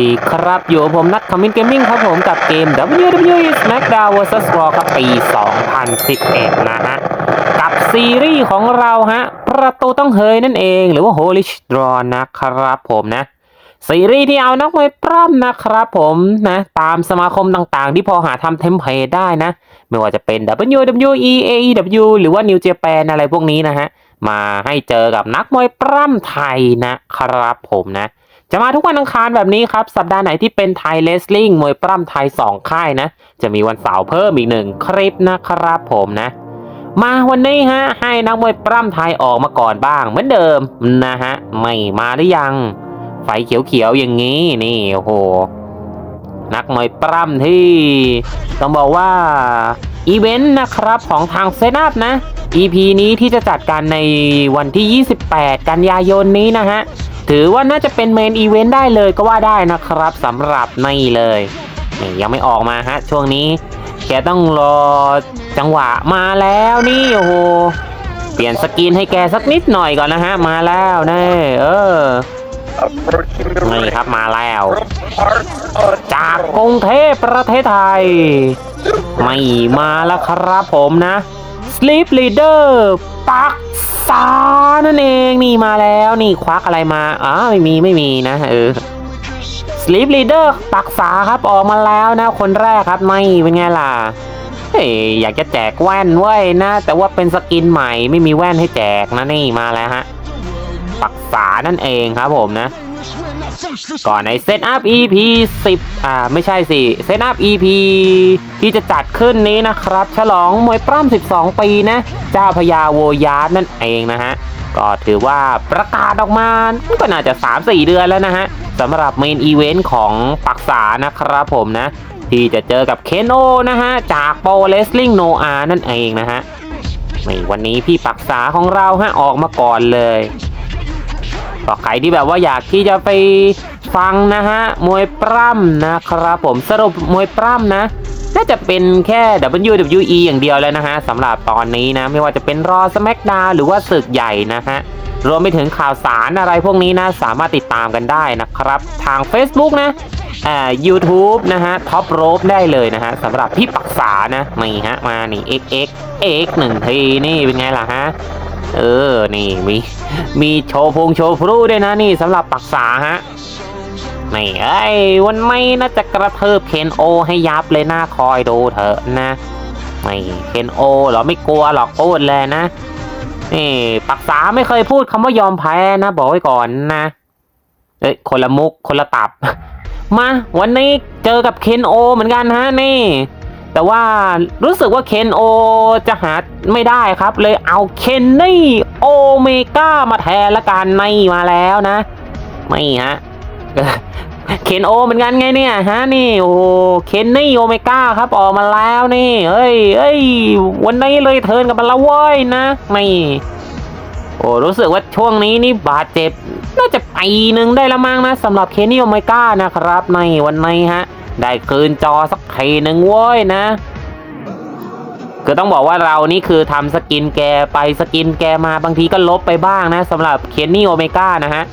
ดีครับอยู่ผมนัทคอมมินเกมมิ่งครับผมกับเกม WWE SmackDown vs Raw ครับปี 2011 นะฮะ กับซีรีส์ของเราฮะ ประตูต้องเฮยนั่นเองหรือว่า Holy Draw นะครับผมนะ ซีรีส์ที่เอานักมวยปล้ำนะครับผมนะ ตามสมาคมต่างๆ ที่พอหาทำเทมเพลตได้นะ ไม่ว่าจะเป็น WWE AEW หรือว่า New Japan อะไรพวกนี้นะฮะ มาให้เจอกับนักมวยปล้ำไทยนะครับผมนะ จะมาทุกวันอังคารแบบนี้ครับ สัปดาห์ไหนที่เป็นไทยเลสลิงมวยปล้ำไทย 2 ค่ายนะ จะมีวันเสาร์เพิ่มอีกหนึ่งคลิปนะครับผมนะ มาวันนี้ฮะ ให้นักมวยปล้ำไทยออกมาก่อนบ้างเหมือนเดิมนะฮะ ไม่มาหรือยัง ไฟเขียวๆอย่างนี้นี่โอ้โหนักมวยปล้ำที่ ต้องบอกว่าอีเวนต์นะครับของทางเซนับนะ EP นี้ที่จะจัดการในวันที่ 28 กันยายนนี้นะฮะ ถือว่าน่าจะเป็นเมนอีเวนต์ได้เลยก็ว่าได้นะครับสำหรับนี่เลยนี่ยังไม่ออกมาฮะช่วงนี้แกต้องรอจังหวะมาแล้วนี่โอ้โหเปลี่ยนสกินให้แกสักนิดหน่อยก่อนนะฮะมาแล้วแน่เออนี่ครับมาแล้ว จากกรุงเทพประเทศไทย ไม่มาแล้วครับผมนะ Sleep Leader ปักษานั่นเองนี่มาแล้วนี่ควักอะไรมาอ๋อไม่มีไม่มีนะเออสลิปเลดเดอร์ปักษาครับออกมาแล้วนะ คนแรกครับไม่เป็นไงล่ะเฮ้ยอยากจะแจกแว่นเว้ยนะ แต่ว่าเป็นสกินใหม่ไม่มีแว่นให้แจกนะนี่มาแล้วฮะปักษานั่นเองครับผมนะ ก่อนในเซตอัพ EP 10 อ่า ไม่ใช่สิเซตอัพ EP ที่จะจัดขึ้นนี้นะครับ ฉลองมวยปล้ำ12 ปีนะ เจ้าพญาโวยาร์ดนั่นเองนะฮะ ก็ถือว่าประกาศออกมาก็น่าจะ 3-4 เดือนแล้วนะฮะสำหรับเมนอีเวนต์ของปักษานะครับผมนะ ที่จะเจอกับเคนโอนะฮะ จากโปรเลสลิงโนอานั่นเองนะฮะนี่วันนี้พี่ปักษาของเราฮะออกมาก่อนเลย ก็ใครที่แบบว่าอยากที่จะไปฟังนะฮะมวยปล้ำนะครับผมสรุปมวยปล้ำนะน่าจะเป็นแค่ WWE อย่างเดียวเลยนะฮะสำหรับตอนนี้นะ ไม่ว่าจะเป็นรอส m ม c d o w n หรือว่าศึกใหญ่นะฮะรวมไปถึงข่าวสารอะไรพวกนี้นะ สามารถติดตามกันได้นะครับ ทาง Facebook นะ อ่า YouTube นะฮะท็อปโรบได้เลยนะฮะสำหรับพี่ปักษานะนี่ฮะมานี่ XX X หนึ่งทีนี่เป็นไงล่ะฮะเออนี่มีมีโชว์พงโชว์พลุด้วยนะนี่สำหรับปักษาฮะนี่เอ้ยวันไม่น่าจะกระเทิบเคนโอให้ยับเลยหนะคอยดูเถอะนะนี่เคนโอหรอไม่กลัวหรอกพูดเลยนะนี่ปักษาไม่เคยพูดคำว่ายอมแพ้นะ บอกไว้ก่อนนะเอ้ยคนละมุกคนละตับ มาวันนี้เจอกับเคนโอเหมือนกันฮะนี่ แต่ว่ารู้สึกว่าเคนโอจะหาไม่ได้ครับ เลยเอาเคนนี่โอเมก้ามาแทนละกันไม่มาแล้วนะ ไม่ฮะเคนโอเหมือนกันไงเนี่ยฮะนี่โอ้เคนนี่โอเมก้าครับออกมาแล้วนี่เอ้ยเอ้ยวันนี้เลยเทินกันมาแล้วเว้ยนะไม่ โอ้รู้สึกว่าช่วงนี้นี่บาดเจ็บ น่าจะปีหนึ่งได้ละมั้งนะสำหรับเคนนี่โอเมก้านะครับในวันนี้ฮะ ได้คืนจอสักทีหนึ่งเว้ยนะ คือต้องบอกว่าเรานี่คือทำสกินแกไปสกินแกมาบางทีก็ลบไปบ้างนะสำหรับเคนนี่โอเมก้านะฮะ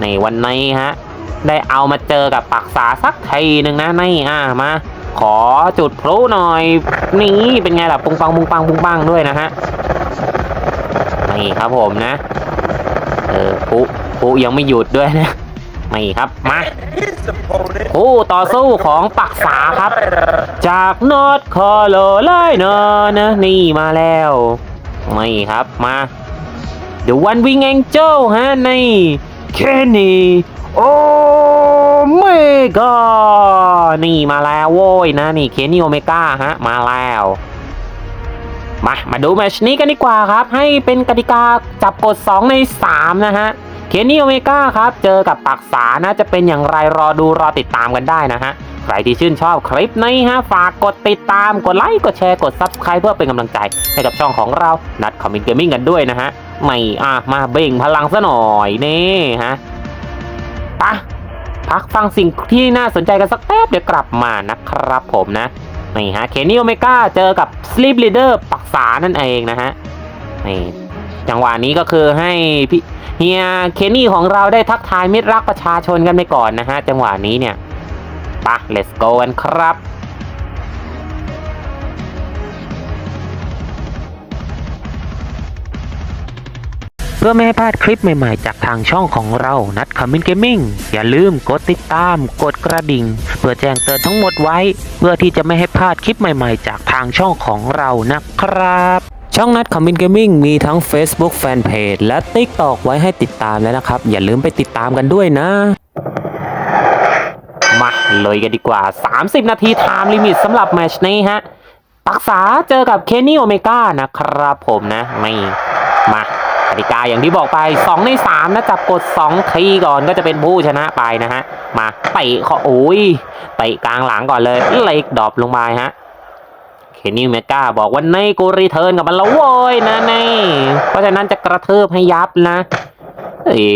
ในวันนี้ฮะ ได้เอามาเจอกับปักษาสักทีหนึ่งนะนี่อะมาขอจุดพลุหน่อย นี่เป็นไงล่ะปุงปังปุงปังปุงปังด้วยนะฮะ นี่ครับผมนะ เออปุปุยังไม่หยุดด้วยนะนี่ครับ มาคู่ต่อสู้ของปักษาครับ จากนอร์ทคอโรไลนานะนี่มาแล้วนี่ครับมา The One Wing Angel ฮะนี่เคนนี่โอเมก้านี่มาแล้วโว้ยนะนี่เคนนี่โอเมก้าฮะมาแล้ว มา มาดูแมชนี้กันดีกว่าครับ ให้เป็นกติกาจับกด 2 ใน 3 นะฮะ เคนนี่โอเมก้าครับ เจอกับปักษานะจะเป็นอย่างไรรอดูรอติดตามกันได้นะฮะ ใครที่ชื่นชอบคลิปนี้ฮะ ฝากกดติดตามกดไลค์ กดแชร์ กด Subscribe เพื่อเป็นกำลังใจ ให้กับช่องของเรานัดคอมมินเกมมิ่งกันด้วยนะฮะไม่อะมาเบ่งพลังซะหน่อยนี่ฮะปะพักฟังสิ่งที่น่าสนใจกันสักแป๊บเดี๋ยวกลับมานะครับผมนะนี่ฮะเคนนี่โอเมก้าเจอกับ Sleep Leader ปัก ษานั่นเองนะฮะนี่จังหวะนี้ก็คือให้พี่เฮียเคนนี่ของเราได้ทักทายมิตรรักประชาชนกันไปก่อนนะฮะ จังหวะนี้เนี่ยปะ let's go กันครับ พื่อไม่ให้พลาดคลิปใหม่ๆ จากทางช่องของเรานัดคอมมินเกมมิ่งอย่าลืมกดติดตาม กดกระดิ่ง เพื่อแจ้งเตือนทั้งหมดไว้ เพื่อที่จะไม่ให้พลาดคลิปใหม่ๆ จากทางช่องของเรานะครับช่องนัดคอมมินเกมมิ่งมีทั้ง Facebook Fanpage และ TikTok ไว้ให้ติดตามแล้วนะครับ อย่าลืมไปติดตามกันด้วยนะ มาเลยกันดีกว่า 30 นาทีไทม์ลิมิตสำหรับแมชนี้ฮะปักษาเจอกับเคนนี่โอเมก้านะครับผมนะนี่มา ติกาอย่างที่บอกไป 2 ใน3นะจับกด 2 ทีก่อนก็จะเป็นผู้ชนะไปนะฮะ มาเตะเขาโอ้ยเตะกลางหลังก่อนเลยเล็กดรอปลงมาฮะเคนนี่เมกาบอกว่าในกูรีเทิร์นกับมันแล้วโว้ยนะนี่เพราะฉะนั้นจะกระเทืบให้ยับนะเอ้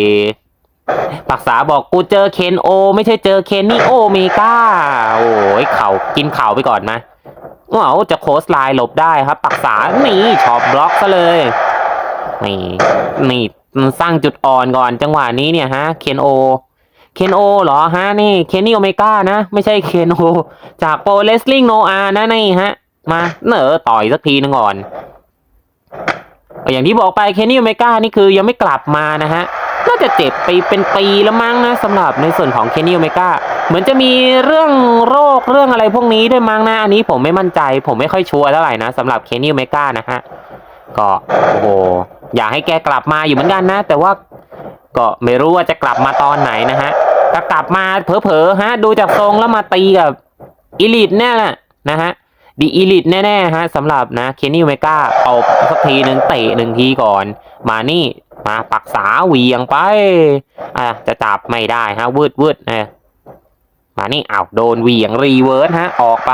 ปักษาบอกกูเจอเคนโอ ไม่ใช่เจอเคนนี่โอเมกาโอ้ยเข่ากินเข่าไปก่อนไหมว้าวจะโคสไลน์หลบได้ครับ ปักษานี่ช็อปบล็อกซะเลย นี่นี่มันสร้างจุดอ่อนก่อนจังหวะนี้เนี่ยฮะเคนโอเคนโอเหรอฮะนี่เคนนี่โอเมก้านะ ไม่ใช่เคนโอจากโปรเลสลิงโนอานะนี่ฮะ มาเหนอต่อยสักทีนึงก่อน อย่างที่บอกไปเคนนี่โอเมก้านี่คือยังไม่กลับมานะฮะน่าจะเจ็บไปเป็นปีแล้วมั้งนะสำหรับในส่วนของเคนนี่โอเมก้าเหมือนจะมีเรื่องโรคเรื่องอะไรพวกนี้ด้วยมั้งนะอันนี้ผมไม่มั่นใจ ผมไม่ค่อยชัวร์เท่าไหร่นะสำหรับเคนนี่โอเมก้านะฮะ ก็โอ้โหอยากให้แกกลับมาอยู่เหมือนกันนะ แต่ว่าก็ไม่รู้ว่าจะกลับมาตอนไหนนะฮะถ้ากลับมาเผลอๆฮะ ดูจากทรงแล้วมาตีกับอีลิทแน่ละนะฮะดีอีลิทแน่ๆฮะสำหรับนะเคนนี่เมกาเอาสักทีหนึ่งเตะหนึ่งทีก่อน มานี่มาปักษาเวียงไปอะจะจับไม่ได้ฮะวืดวืดนะมานี่อ้าวโดนเวียงรีเวิร์สฮะ ออกไป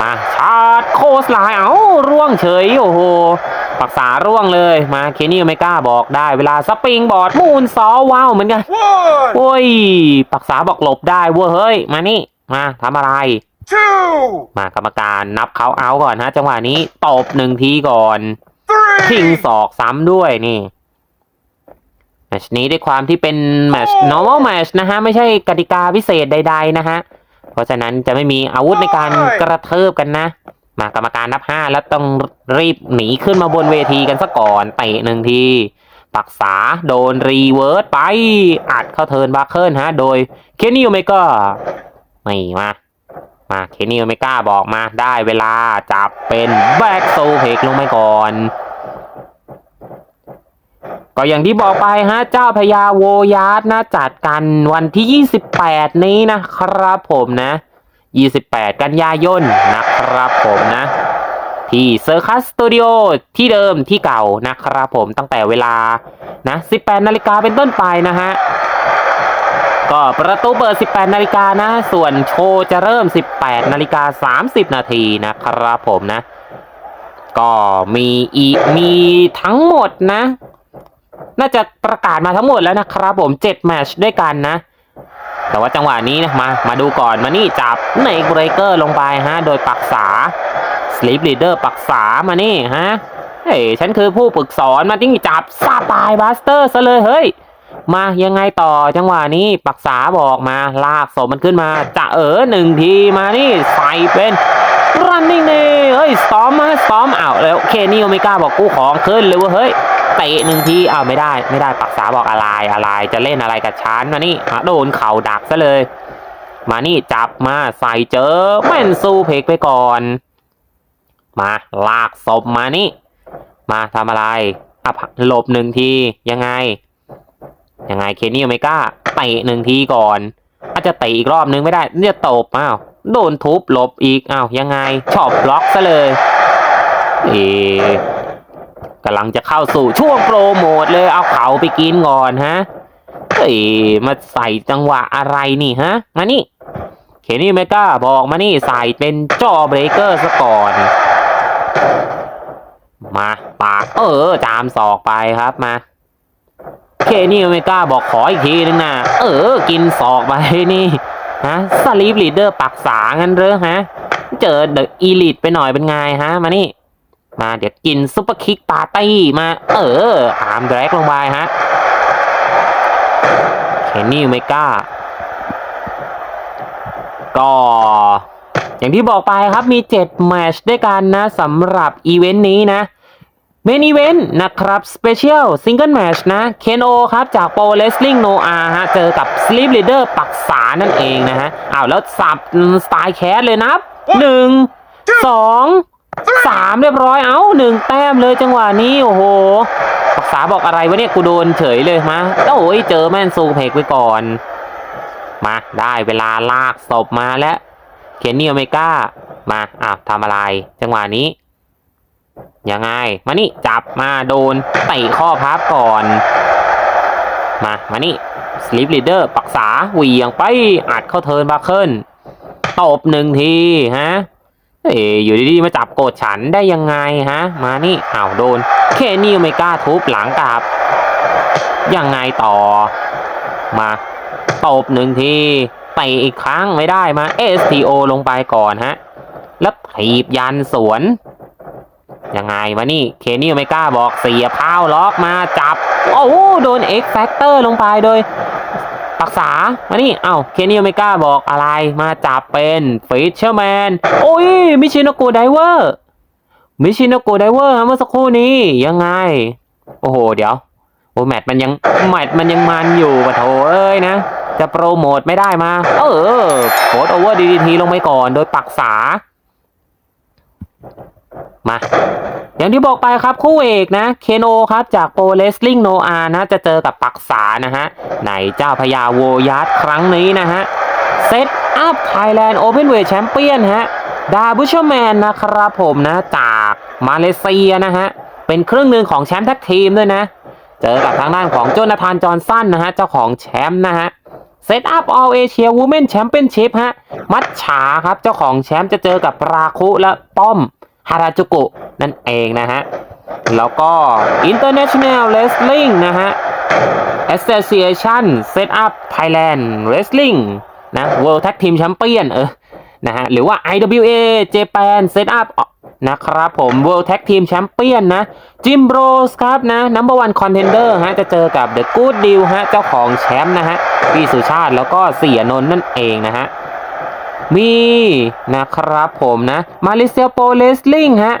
มาช โคสไลน์เอ้าร่วงเฉย โอ้โหปักษาร่วงเลยมาเคนี่ไม่กล้าบอกได้เวลาสปริงบอร์ดมูนซอว้าวเหมือนกัน One, โอ้ยปักษาบอกหลบได้เว้ยเฮ้ย มานี่มาทำอะไร two, มากรรมการนับเขาเอาก่อนฮะ จังหวะนี้ตบหนึ่งทีก่อนทิ้ง three, ศอกซ้ำด้วยนี่แมตชนี้ด้วยความที่เป็นแมตช normal match นะฮะ ไม่ใช่กติกาพิเศษใด ๆ นะฮะ เพราะฉะนั้นจะไม่มีอาวุธในการกระเทิบกันนะ มากรรมการนับห้าแล้วต้องรีบหนีขึ้นมาบนเวทีกันซะก่อนเตะหนึ่งทีปักษาโดนรีเวิร์สไป อัดเข้าเทินบาร์เคิลฮะ โดยเคนิโอเมก้านี่มามาเคนิโอเมก้าบอกมาได้เวลาจับเป็นแบ็กโซเพกลงไปก่อน ก็อย่างที่บอกไปฮะ เจ้าพญาโวยาร์ดนะจัดกันวันที่ 28 นี้นะครับผมนะ 28 กันยายนนะครับผมนะ ที่เซอร์คัสสตูดิโอที่เดิมที่เก่านะครับผมตั้งแต่เวลานะ18 นาฬิกาเป็นต้นไปนะฮะก็ประตูเปิด 18 นาฬิกานะ ส่วนโชว์จะเริ่ม 18 นาฬิกา 30 นาทีนะครับผมนะ ก็มีอีมีทั้งหมดนะ น่าจะประกาศมาทั้งหมดแล้วนะครับผม 7 แมตช์ด้วยกันนะ แต่ว่าจังหวะนี้นะมามาดูก่อนมานี่จับเนกเบรเกอร์ลงไปฮะ โดยปักษา Sleep Leader ปักษามานี่ฮะเฮ้ยฉันคือผู้ฝึกสอนมาติ้งจับซาปายบัสเตอร์ซะเลยเฮ้ยมายังไงต่อจังหวะนี้ปักษาบอกมาลากศพมันขึ้นมา จะเออหนึ่งทีมานี่ใส่เป็น running นี่เฮ้ยซ้อมมาซ้อมอ้าวแล้วเคนี่โอเมก้าบอกกู้ของขึ้นเลยเว้ยเฮ้ย เตะหนึ่งทีเอาไม่ได้ไม่ได้ปักษาบอกอะไรอะไร จะเล่นอะไรกับฉันมานี่อะโดนเข่าดักซะเลย มานี่จับมาใส่เจอแม่นซูเพกไปก่อน มาลากศพมานี่ มาทำอะไรอะหลบหนึ่งทียังไง ยังไงเคนนี่โอเมก้าเตะหนึ่งทีก่อนอาจจะเตะอีกรอบนึงไม่ได้เนี่ยตบอ้าวโดนทุบหลบอีกอ้าวยังไงชอบบล็อกซะเลย เอ กำลังจะเข้าสู่ช่วงโปรโมทเลยเอาเขาไปกินก่อนฮะเอ้ยมาใส่จังหวะอะไรนี่ฮะ มานี่เคนี่เมก้าบอกมานี่ใส่เป็นจอเบรกเกอร์ซะก่อน มาปากเออจามศอกไปครับมา เคนี่โอเมก้าบอกขออีกทีนึงนะเออ กินศอกไปนี่ฮะสลีปลีดเดอร์ปักษางั้นเรอฮะ เจอเดอะอีลิทไปหน่อยเป็นไงฮะ มานี่ มาเดี๋ยวกินซุปเปอร์คิกปาร์ตี้มา เออ อาร์มแดรกลงไปฮะเคนี่โอเมก้า ก็อย่างที่บอกไปครับมี 7 แมตช์ด้วยกันนะสำหรับอีเวนต์นี้นะเมนอีเวนต์นะครับสเปเชียลซิงเกิลแมตช์นะเคนโอครับจากโปรเลสลิงโนอาฮะ เจอกับสลีปลีเดอร์ปักษานั่นเองนะฮะอ้าวแล้วสับสไตล์แคสเลยนับหนึ่งสอง สามเรียบร้อยเอ้าหนึ่งแต้มเลยจังหวะนี้โอ้โหปักษาบอกอะไรวะเนี่ยกูโดนเฉยเลยมาโอ้ยเจอแม่นซูเพกไปก่อน มาได้เวลาลากศพมาแล้วเคนนี่โอเมก้ามาอ้าวทำอะไร จังหวะนี้ยังไง มานี่จับมาโดนเตะข้อพับก่อน มามานี่สลิปลีดเดอร์ปักษาเหวี่ยงไปอัดเข้าเทินบัคเคิลตบหนึ่งทีฮะ เอ้ยอยู่ดีๆมาจับโกดฉันได้ยังไงฮะ มานี่อ้าวโดนเคนี่โอเมก้าทุบหลังกลับ ยังไงต่อ มาตบหนึ่งทีไปอีกครั้งไม่ได้มา STO ลงไปก่อนฮะ แล้วถีบยันสวน ยังไงมานี่ เคนี่โอเมก้าบอกเสียพ้าวล็อกมาจับ โอ้โหโดน X Factor ลงไปโดย ปักษา มานี่ เอ้า เคนี่โอเมก้าบอกอะไร มาจับเป็นฟิชเชอร์แมน โอ้ย มิชิโนโกไดเวอร์ มิชิโนโกไดเวอร์เมื่อสักครู่นี้ ยังไง โอ้โห เดี๋ยว โอ้แมตช์มันยัง แมตช์มันยังมันอยู่ปะโถเอ้ยนะ จะโปรโมทไม่ได้มา เออโคดโอเวอร์ดีทีลงไปก่อน โดยปักษา มา อย่างที่บอกไปครับคู่เอกนะเคนโอครับจากโปรเลสลิงโนอานะจะเจอกับปักษานะฮะในเจ้าพญาโวยัสครั้งนี้นะฮะเซตอัพไทยแลนด์โอเพนเวทแชมเปี้ยนฮะดาบุชแมนนะครับผมนะจากมาเลเซียนะฮะเป็นครึ่งหนึ่งของแชมป์แท็กทีมด้วยนะ เจอกับทางด้านของโจนาธานจอห์นสันนะฮะเจ้าของแชมป์นะฮะเซตอัพออลเอเชียวูแมนแชมเปี้ยนชิพฮะมัดฉาครับเจ้าของแชมป์จะเจอกับราคุและป้อม ฮาราจูกุนั่นเองนะฮะ แล้วก็ International Wrestling นะฮะ Association Set Up Thailand Wrestling นะ World Tag Team Champion เออนะฮะ หรือว่า IWA Japan Set Up นะครับผม World Tag Team Champion นะ Jim Bros ครับนะ Number One Contender ฮะ จะเจอกับ The Good Deal ฮะ เจ้าของแชมป์นะฮะพี่สุชาติแล้วก็เสียนนนั่นเองนะฮะ มีนะครับผมนะ มาเลเซียโปรเลสลิงฮะ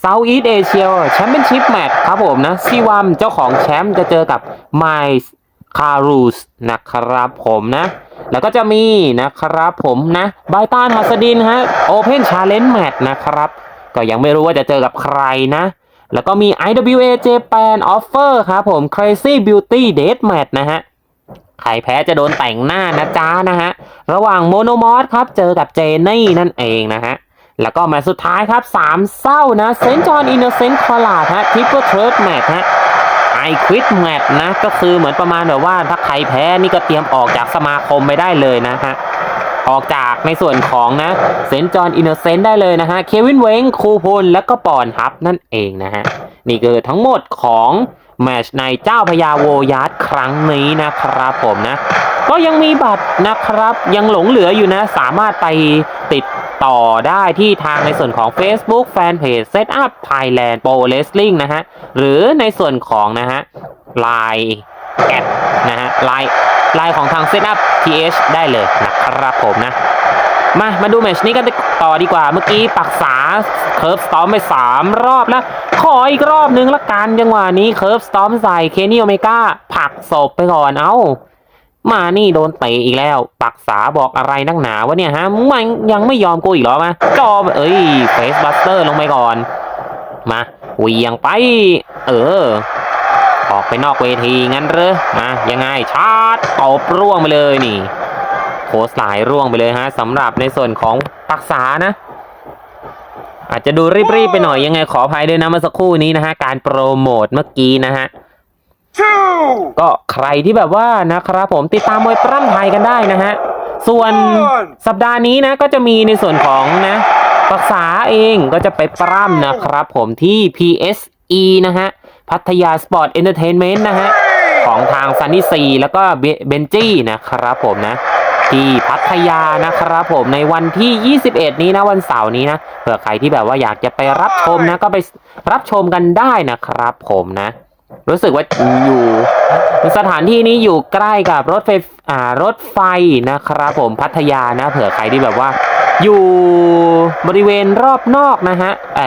เซาท์อีสเอเชียแชมเปี้ยนชิพแมตช์ครับผมนะซีวัมเจ้าของแชมป์จะเจอกับไมส์คารูสนะครับผมนะ แล้วก็จะมีนะครับผมนะไบตานฮัสดินฮะโอเพนชาเลนจ์แมตช์นะครับ ก็ยังไม่รู้ว่าจะเจอกับใครนะ แล้วก็มี IWA Japan Offer ครับผม Crazy Beauty Death Match นะฮะ ใครแพ้จะโดนแต่งหน้านะจ๊ะนะฮะ ระหว่างโมโนมอสครับเจอกับเจนี่นั่นเองนะฮะ แล้วก็มตช์สุดท้ายครับสามเศร้านะเซนจอนอินโนเซนต์คอลาดฮะทิปเปิลเทิร์ดแมตช์ฮะไอควิดแมตช์นะ ก็คือเหมือนประมาณแบบว่าถ้าใครแพ้นี่ก็เตรียมออกจากสมาคมไปได้เลยนะฮะออกจากในส่วนของนะเซนจอนอินโนเซนต์ได้เลยนะฮะ เควินเวงคูพลและก็ปอนฮับนั่นเองนะฮะ นี่คือทั้งหมดของ แมชในเจ้าพญาโวยัสครั้งนี้นะครับผมนะ ก็ยังมีบัตรนะครับ ยังหลงเหลืออยู่นะ สามารถไปติดต่อได้ที่ทางในส่วนของ Facebook Fanpage Setup Thailand Pro Wrestling นะฮะ หรือในส่วนของนะฮะ Line แอดนะฮะ Line ไลน์ของทาง Setup TH ได้เลยนะครับผมนะ มา มาดูแมชนี้กันต่อดีกว่า เมื่อกี้ปักษาเคิร์ฟสตอมไป 3 รอบแล้ว ขออีกรอบนึงละกันจังหวะนี้เคิร์ฟสตอมใส่เคนี่โอเมก้าผักศพไปก่อนเอ้า มานี่โดนเตะอีกแล้ว ปักษาบอกอะไรนักหนาวะเนี่ยฮะมันยังไม่ยอมกูอีกหรอมาจอเอ้ยเฟสบัสเตอร์ลงไปก่อน มาเวียงไป เออออกไปนอกเวทีงั้นเหรอมายังไงชาร์จตบร่วงไปเลยนี่ โคสไลายร่วงไปเลยฮะสำหรับในส่วนของปักษานะ อาจจะดูรีบๆไปหน่อยยังไงขออภัยด้วยนะเมื่อสักครู่นี้นะฮะการโปรโมทเมื่อกี้นะฮะ two, ก็ใครที่แบบว่านะครับผมติดตามมวยปล้ำไทยกันได้นะฮะ ส่วนสัปดาห์นี้นะก็จะมีในส่วนของนะปักษาเองก็จะไปปล้ำนะครับผมที่ PSE นะฮะ พัทยาสปอร์ตเอนเตอร์เทนเมนต์นะฮะ ของทางซันนี่ซีแล้วก็เบนจี้นะครับผมนะ ที่พัทยานะครับผมในวันที่ 21 นี้นะวันเสาร์นี้นะเผื่อใครที่แบบว่าอยากจะไปรับชมนะก็ไปรับชมกันได้นะครับผมนะ รู้สึกว่าอยู่สถานที่นี้อยู่ใกล้กับรถไฟอ่ารถไฟนะครับผมพัทยานะ เผื่อใครที่แบบว่าอยู่บริเวณรอบนอกนะฮะไอ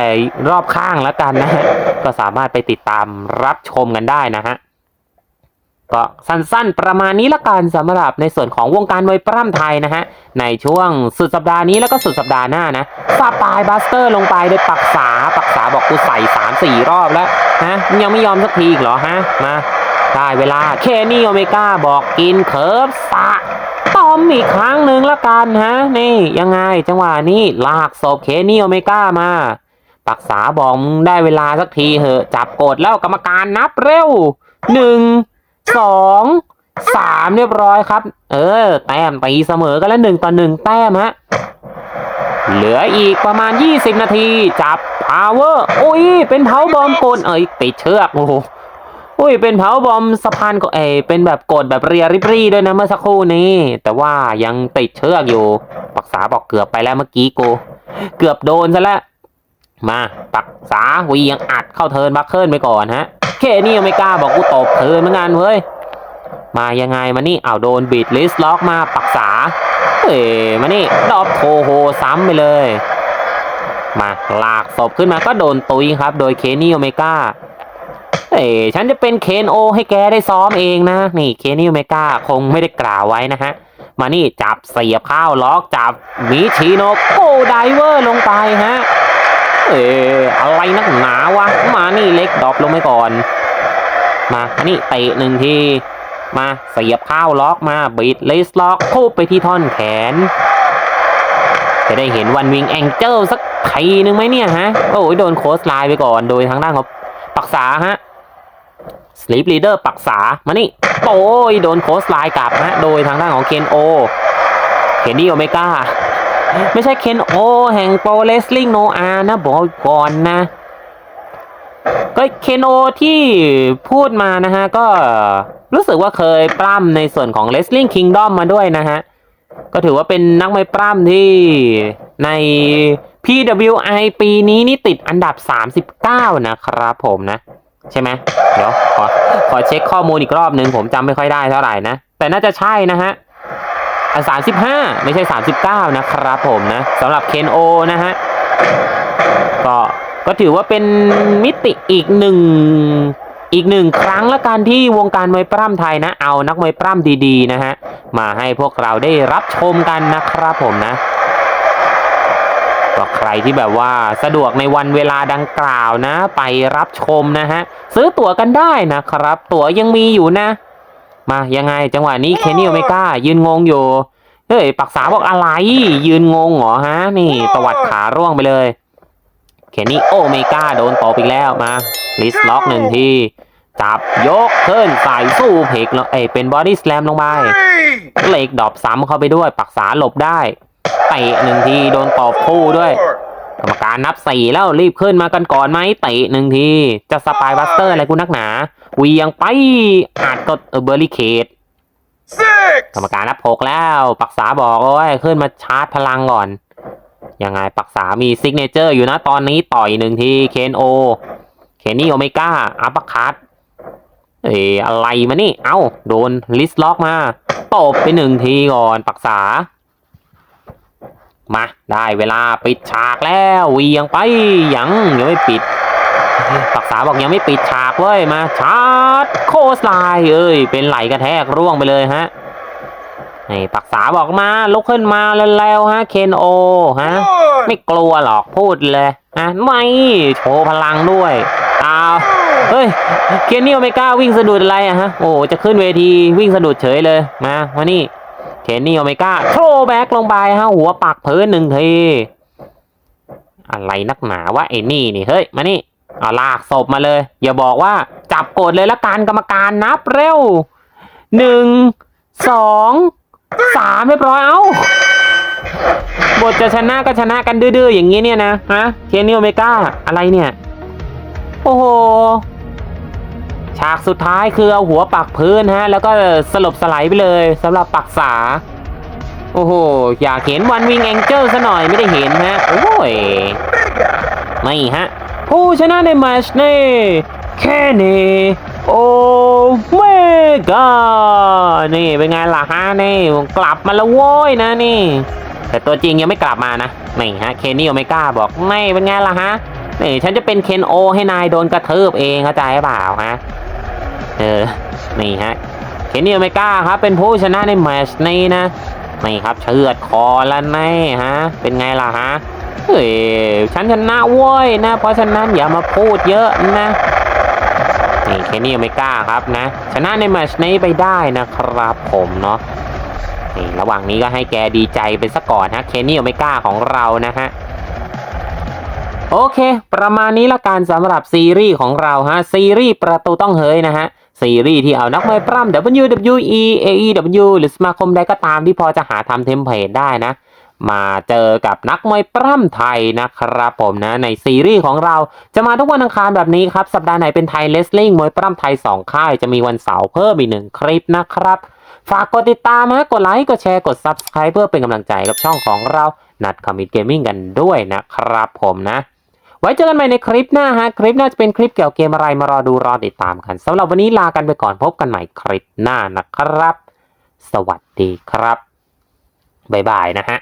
รอบข้างแล้วกันนะฮะก็สามารถไปติดตามรับชมกันได้นะฮะ ก็สั้นๆ ประมาณนี้ละกันสำหรับในส่วนของวงการมวยปล้ำไทยนะฮะ ในช่วงสุดสัปดาห์นี้แล้วก็สุดสัปดาห์หน้านะสปายบัสเตอร์ลงไปโดยปักษาปักษาบอกกูใส่สามสี่รอบแล้วนะยังไม่ยอมสักทีอีกเหรอฮะ มา ได้เวลาเคนี่โอเมก้าบอกกินเคิร์ฟสะต้อมอีกครั้งหนึ่งละกันฮะ นี่ยังไงจังหวะนี้ลากศพเคนี่โอเมก้ามาปักษาบอกได้เวลาสักทีเหอะ จับกดแล้วกรรมการนับเร็วหนึ่ง สองสามเรียบร้อยครับ เออ แต้มตีเสมอกันแล้วหนึ่งต่อหนึ่งแต้มฮะเหลืออีกประมาณ 20 นาที จับพาวเวอร์อุ้ย เป็นเผาบอมกดเอ้ยติดเชือกโอ้โหอุ้ย เป็นเผาบอมสะพานก็เอยเป็นแบบกดแบบเรียริบรี่ด้วยนะเมื่อสักครู่นี้ แต่ว่ายังติดเชือกอยู่ปักษาบอกเกือบไปแล้วเมื่อกี้กูเกือบโดนซะแล้วมาปักษาวียังอัดเข้าเทินบัคเคิลไปก่อนฮะ เคนี่ยังไม่กล้าบอกกูตบเทิร์นเหมือนกันเว้ย มายังไงมานี่เอาโดนบีดลิสล็อกมาปักษาเอ้ยมานี่ดอบโทโฮซ้ำไปเลย มาลากศพขึ้นมาก็โดนตุยครับ โดยเคนี่โอเมก้าเอ้ฉันจะเป็นเคนโอให้แกได้ซ้อมเองนะ นี่เคนี่โอเมก้าคงไม่ได้กล่าวไว้นะฮะ มานี่จับเสียบข้าวล็อกจับมิชิโนโกไดเวอร์ลงไปฮะ เอ้ยอะไรนักหนาวะ มานี่เล็กดรอปลงไปก่อน มาอันนี้เตะหนึ่งทีมาเสียบข้าวล็อกมาบีดเลสล็อกทุบไปที่ท่อนแขน จะได้เห็นวันวิงแองเจิลสักทีนึงไหมเนี่ยฮะ โอ้ยโดนโคสไลน์ไปก่อนโดยทางด้านของปักษาฮะสลีปลีเดอร์ปักษามานี่โอ้ยโดนโคสไลน์กลับฮะ โดยทางด้านของเคนโอเคนดี้โอเมก้า ไม่ใช่เคนโอ แห่งโปรเลสลิงโนอานะบอกก่อนนะ ก็เคนโอที่พูดมานะฮะ ก็รู้สึกว่าเคยปล้ำในส่วนของ Wrestling Kingdom มาด้วยนะฮะ ก็ถือว่าเป็นนักมวยปล้ำที่ใน PWI ปีนี้นี่ติดอันดับ 39 นะครับผมนะ ใช่ไหมเดี๋ยวขอขอเช็คข้อมูลอีกรอบหนึ่งผมจำไม่ค่อยได้เท่าไหร่นะ แต่น่าจะใช่นะฮะ สามสิบห้าไม่ใช่ 39 นะครับผมนะสำหรับเคนโอนะฮะก็ก็ถือว่าเป็นมิติอีกหนึ่งอีกหนึ่งครั้งละกันที่วงการมวยปล้ำไทยนะ เอานักมวยปล้ำดีๆนะฮะมาให้พวกเราได้รับชมกันนะครับผมนะก็ใครที่แบบว่าสะดวกในวันเวลาดังกล่าวนะ ไปรับชมนะฮะซื้อตั๋วกันได้นะครับ ตั๋วยังมีอยู่นะ มายังไงจังหวะนี้เคนนี่โอเมก้ายืนงงอยู่เฮ้ยปักษาบอกอะไร ยืนงงเหรอฮะ นี่ตวัดขาร่วงไปเลยเคนนี่โอเมก้าโดนตบอีกแล้วมาลิสล็อกหนึ่งทีจับยกขึ้นใส่สู้เพกแล้วเอยเป็นบอดี้สแลมลงไป Three, เหล็กดรอปซ้ำเข้าไปด้วย ปักษาหลบได้เตะหนึ่งทีโดนตบคู่ด้วย four, กรรมการนับสี่แล้วรีบขึ้นมากันก่อนไหมเตะหนึ่งที จะสปายบัสเตอร์อะไรกูนักหนาเหวียงไปอาจก็เบอร์ลิเคด six, กรรมการนับหกแล้วปักษาบอกโอ้ยขึ้นมาชาร์จพลังก่อนยังไงปักษามีซิกเนเจอร์อยู่นะตอนนี้ต่อยหนึ่งทีเคนโอเคนนี่โอเมก้าอัปเปอร์คัตเอ้ยอะไรมานี่ เอ้า โดนลิสล็อกมาตบไปหนึ่งทีก่อนปักษา มาได้เวลาปิดฉากแล้วเหวียงไปยังยังไม่ปิดปักษาบอกยังไม่ปิดฉากเว้ยมาชาร์จโคสไลน์เอ้ยเป็นไหลกระแทกร่วงไปเลยฮะนี่ปักษาบอกมาลุกขึ้นมาแล้วๆฮะเคนโอฮะ one, ไม่กลัวหรอกพูดเลยนะไม่โชว์พลังด้วยอ้าวเฮ้ยเคนนี่โอเมก้าวิ่งสะดุดอะไรอะฮะโอ้จะขึ้นเวทีวิ่งสะดุดเฉยเลยมามานี่ เคนนี่โอเมก้าโชว์แบ็กลงไปฮะหัวปักพื้นหนึ่งทีอะไรนักหนาวะไอ้นี่นี่เฮ้ยมานี่เอาลากศพมาเลย อย่าบอกว่าจับกดเลยละการกรรมการนับเร็วหนึ่งสองสามเรียบร้อยเอ้าบทจะชนะก็ชนะกันดื้อๆอย่างนี้เนี่ยนะฮะเคนนี่โอเมก้าอะไรเนี่ย โอ้โห ฉากสุดท้ายคือเอาหัวปักพื้นฮะ แล้วก็สลบสไลด์ไปเลยสำหรับปักษา โอ้โห อยากเห็นวันวิงแองเจิลซะหน่อยไม่ได้เห็นฮะ โอ้ย ไม่ฮะ ผู้ชนะในแมชนี้แค่นี้โอเมกานี่เป็นไงล่ะฮะนี่กลับมาแล้วโว้ยนะนี่ แต่ตัวจริงยังไม่กลับมานะนี่ฮะเคนนี่โอเมก้าบอกนี่เป็นไงล่ะฮะนี่ฉันจะเป็นเคนโอให้นายโดนกระทืบเองเข้าใจเปล่าฮะ เออนี่ฮะเคนนี่โอเมก้าครับเป็นผู้ชนะในแมชนี้นะนี่ครับเชือดคอแล้วแน่ฮะ เป็นไงล่ะฮะเฮ้ยฉันชนะเว้ยนะ เพราะฉะนั้นอย่ามาพูดเยอะนะนี่เคนนี่โอเมก้าครับนะ ชนะในแมชนี้ไปได้นะครับผมเนาะนี่ระหว่างนี้ก็ให้แกดีใจไปซะก่อนฮะเคนนี่โอเมก้าของเรานะฮะโอเค ประมาณนี้ละกันสำหรับซีรีส์ของเราฮะ ซีรีส์ประตูต้องเฮยนะฮะ ซีรีส์ที่เอานักมวยปล้ำ WWE AEW หรือสมาคมใดก็ตามที่พอจะหาทำเทมเพลตได้นะ มาเจอกับนักมวยปล้ำไทยนะครับผมนะ ในซีรีส์ของเราจะมาทุกวันอังคารแบบนี้ครับ สัปดาห์ไหนเป็นไทยเลสลิงมวยปล้ำไทย 2 ค่าย จะมีวันเสาร์เพิ่มอีกหนึ่งคลิปนะครับฝากกดติดตามนะกดไลค์ กดแชร์ กด Subscribe เพื่อเป็นกำลังใจกับช่องของเรา นัดคอมมิตเกมมิ่งกันด้วยนะครับผมนะ ไว้เจอกันใหม่ในคลิปหน้าฮะ คลิปหน้าจะเป็นคลิปเกี่ยวกับเกมอะไรมารอดูรอติดตามกันสำหรับวันนี้ลากันไปก่อนพบกันใหม่คลิปหน้านะครับ สวัสดีครับบ๊ายบายนะฮะ